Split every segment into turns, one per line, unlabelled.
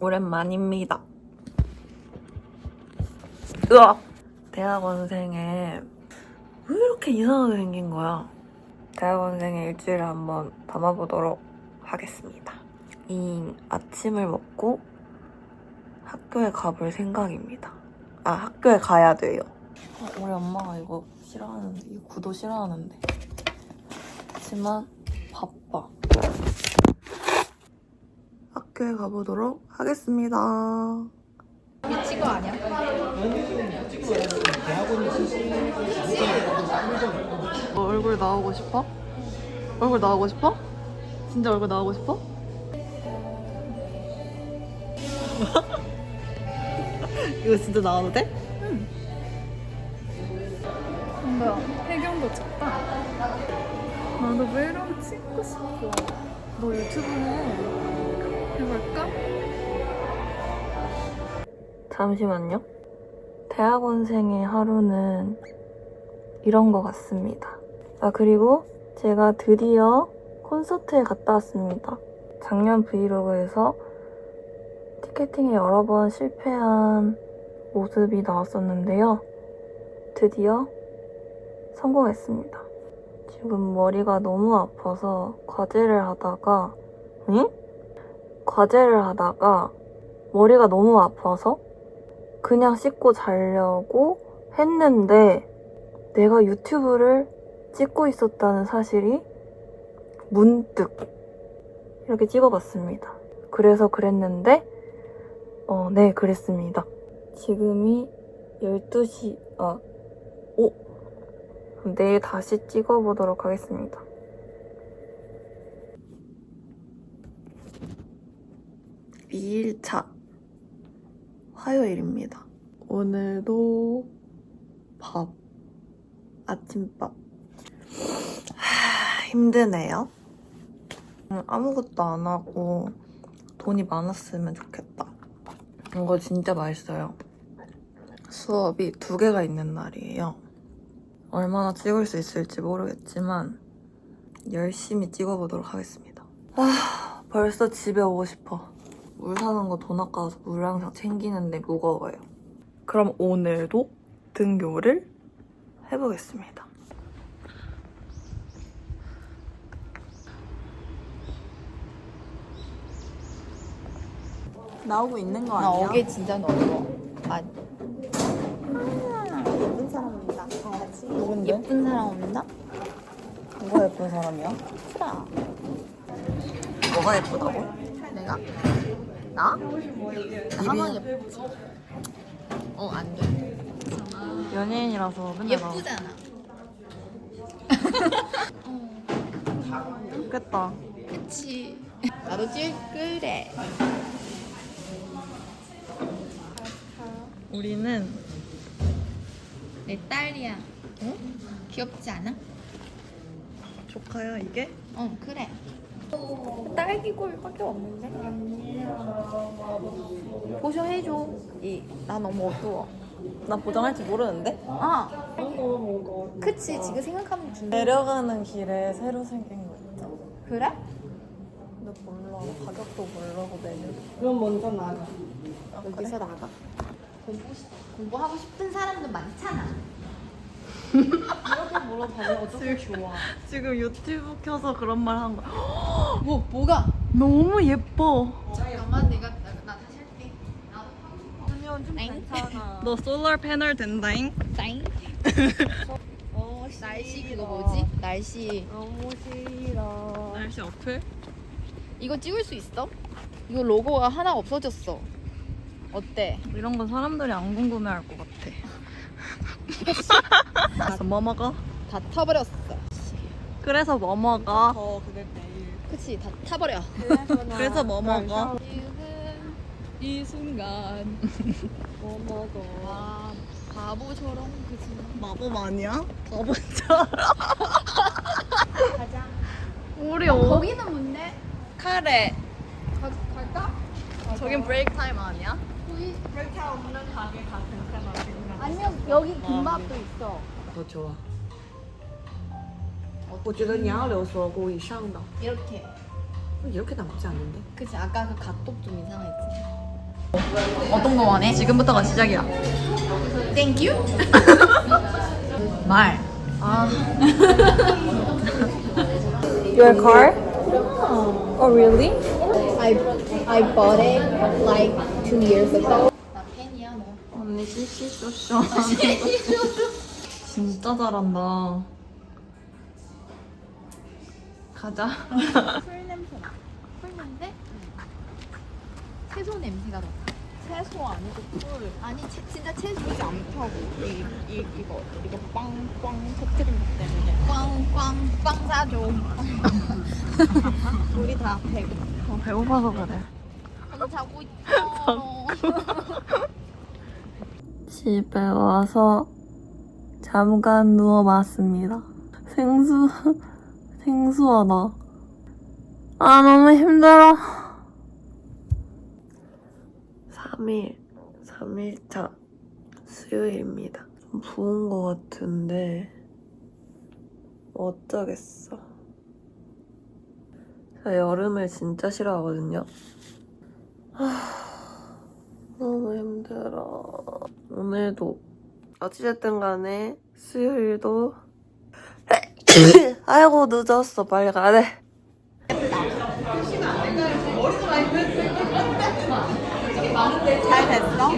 오랜만입니다. 으악! 대학원생에 왜 이렇게 이상하게 생긴 거야? 대학원생의 일주일을 한번 담아보도록 하겠습니다. 이 아침을 먹고 학교에 가볼 생각입니다. 아, 학교에 가야 돼요. 아, 우리 엄마가 이거 싫어하는데, 이 구도 싫어하는데. 하지만 바빠. 학교에 가보도록 하겠습니다.
거 아니야?
너 얼굴 나오고 싶어? 얼굴 나오고 싶어? 진짜 얼굴 나오고 싶어? 이거 진짜 나와도 돼?
뭐야 배경도 좋다 나도 브이로그 찍고 싶어
너 유튜브 해.
해볼까?
잠시만요. 대학원생의 하루는 이런 것 같습니다. 아, 그리고 제가 드디어 콘서트에 갔다 왔습니다. 작년 브이로그에서 티켓팅에 여러 번 실패한 모습이 나왔었는데요. 드디어 성공했습니다. 지금 머리가 너무 아파서 과제를 하다가, 응? 과제를 하다가 머리가 너무 아파서 그냥 씻고 자려고 했는데 내가 유튜브를 찍고 있었다는 사실이 문득 이렇게 찍어봤습니다. 그래서 그랬는데 어, 네, 그랬습니다. 지금이 12시, 아, 오! 내일 다시 찍어보도록 하겠습니다. 이일차 화요일입니다. 오늘도 밥, 아침밥. 하, 힘드네요. 음, 아무것도 안 하고 돈이 많았으면 좋겠다. 이거 진짜 맛있어요. 수업이 두 개가 있는 날이에요. 얼마나 찍을 수 있을지 모르겠지만 열심히 찍어보도록 하겠습니다. 아, 벌써 집에 오고 싶어. 물 사는 거 돈 아까워서 물 항상 챙기는데 무거워요. 그럼 오늘도 등교를 해보겠습니다. 나오고 있는
거나
아니야?
어게 진짜 넓어 아
예쁜 사람입니다. 같이.
누군데?
예쁜 사람 없나?
누가 예쁜 사람이야?
싫어
뭐가 예쁘다고?
내가?
나?
나만 예쁘지 어 안 돼
연예인이라서 맨날 나
예쁘잖아
좋겠다.
그치 나도 찔그래
우리는
내 딸이야 어? 귀엽지 않아?
조카야 이게?
어 그래
딸기골밖에 없는데?
보셔 해줘 이, 나 너무 어두워
나 보정할 줄 모르는데?
아 그치 지금 생각하면 준다
내려가는 길에 새로 생긴 거 있잖아.
그래?
근데 몰라. 가격도 모르고 메뉴.
그럼 먼저 나가.
여기서 나가 공부, 시- 공부하고 싶은 사람도 많잖아
이렇게 물어봐면 어떻게 좋아?
지금 유튜브 켜서 그런 말 한 거야.
뭐 뭐가?
너무 예뻐.
잠깐만 내가 나, 나 다시 할게
아니면 좀
땡.
괜찮아.
너 솔라 패널 된다잉?
어,
날씨 그거 뭐지? 날씨
너무 싫어.
날씨 어플?
이거 찍을 수 있어? 이거 로고가 하나 없어졌어 어때?
이런 건 사람들이 안 궁금해할 것 같아. 그래서 뭐 먹어?
다 타버렸어
그래서 뭐 먹어?
더 그게 내일.
그치 다 타버려
그래서
뭐 먹어?
지금 이 순간
뭐 먹어?
와 바보처럼 그치
마법 아니야? 바보처럼.
가자
우리
어,
어,
거기는 뭔데?
카레.
가, 갈까?
저긴 브레이크 타임 아니야?
그렇게 없는 가게 다 괜찮아 지금.
아니면 여기 김밥도 있어
多久啊？我觉得你要留锁骨以上的，
이렇게
이렇게 나쁘지 않은데?
그치 아까 그 각도 좀 이상했지 어떤 거 원해?
지금부터가 시작이야.
Thank you. 말. 아.
Your car? Oh really?
I I bought it like two years ago.
언니 시시쇼쇼. 진짜 잘한다. 가자.
풀 냄새 나. 풀 냄새? 채소 냄새가 나.
채소 아니고 꿀.
아니 채, 진짜 채소.
그지 않다고. 이, 이, 이거, 이거 빵빵 터뜨린 것 때문에.
꽝꽝꽝 사줘.
우리 다 배고.
어, 배고파서 그래.
자고 있어.
집에 와서 잠깐 누워봤습니다. 생수, 생수하다. 아, 너무 힘들어. 3일, 3일차 수요일입니다. 좀 부은 것 같은데, 어쩌겠어. 여름을 진짜 싫어하거든요. 너무 힘들어. 오늘도 어찌됐든 간에 수요일도 아이고 늦었어 빨리
됐어?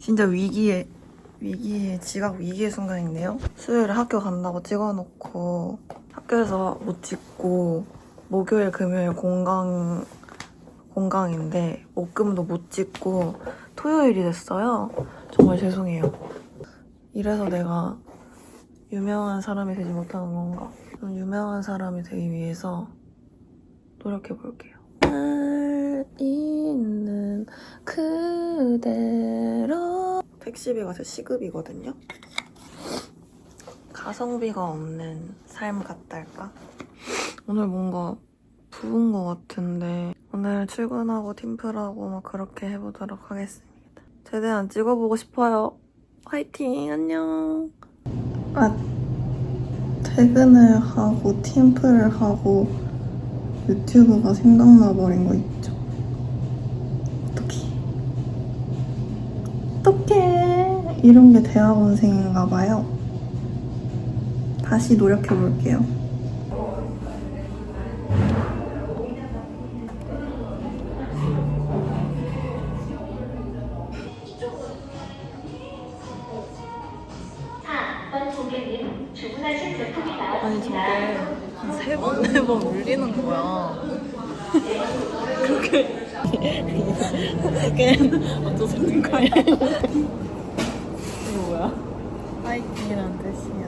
진짜 위기의 위기의 지각 위기의 순간이네요. 수요일에 학교 간다고 찍어놓고 학교에서 못 찍고 목요일 금요일 공강 공강인데 목금도 못 찍고 토요일이 됐어요. 정말 죄송해요. 이래서 내가 유명한 사람이 되지 못하는 건가? 좀 유명한 사람이 되기 위해서 노력해 볼게요. 날 있는 그대로 택시비가 제 시급이거든요. 가성비가 없는 삶 같달까? 오늘 뭔가 부은 것 같은데 오늘 출근하고 팀플하고 막 그렇게 해보도록 하겠습니다. 최대한 찍어보고 싶어요. 화이팅! 안녕! 아, 퇴근을 하고 팀플을 하고 유튜브가 생각나 버린 거 있죠? 어떡해. 어떡해. 이런 게 대학원생인가 봐요. 다시 노력해볼게요. 아니 저게 한세 번, 네번 울리는 거야. 그렇게 그게 어쩌서 된 거야. 이거 뭐야? 파이팅이란 뜻이야.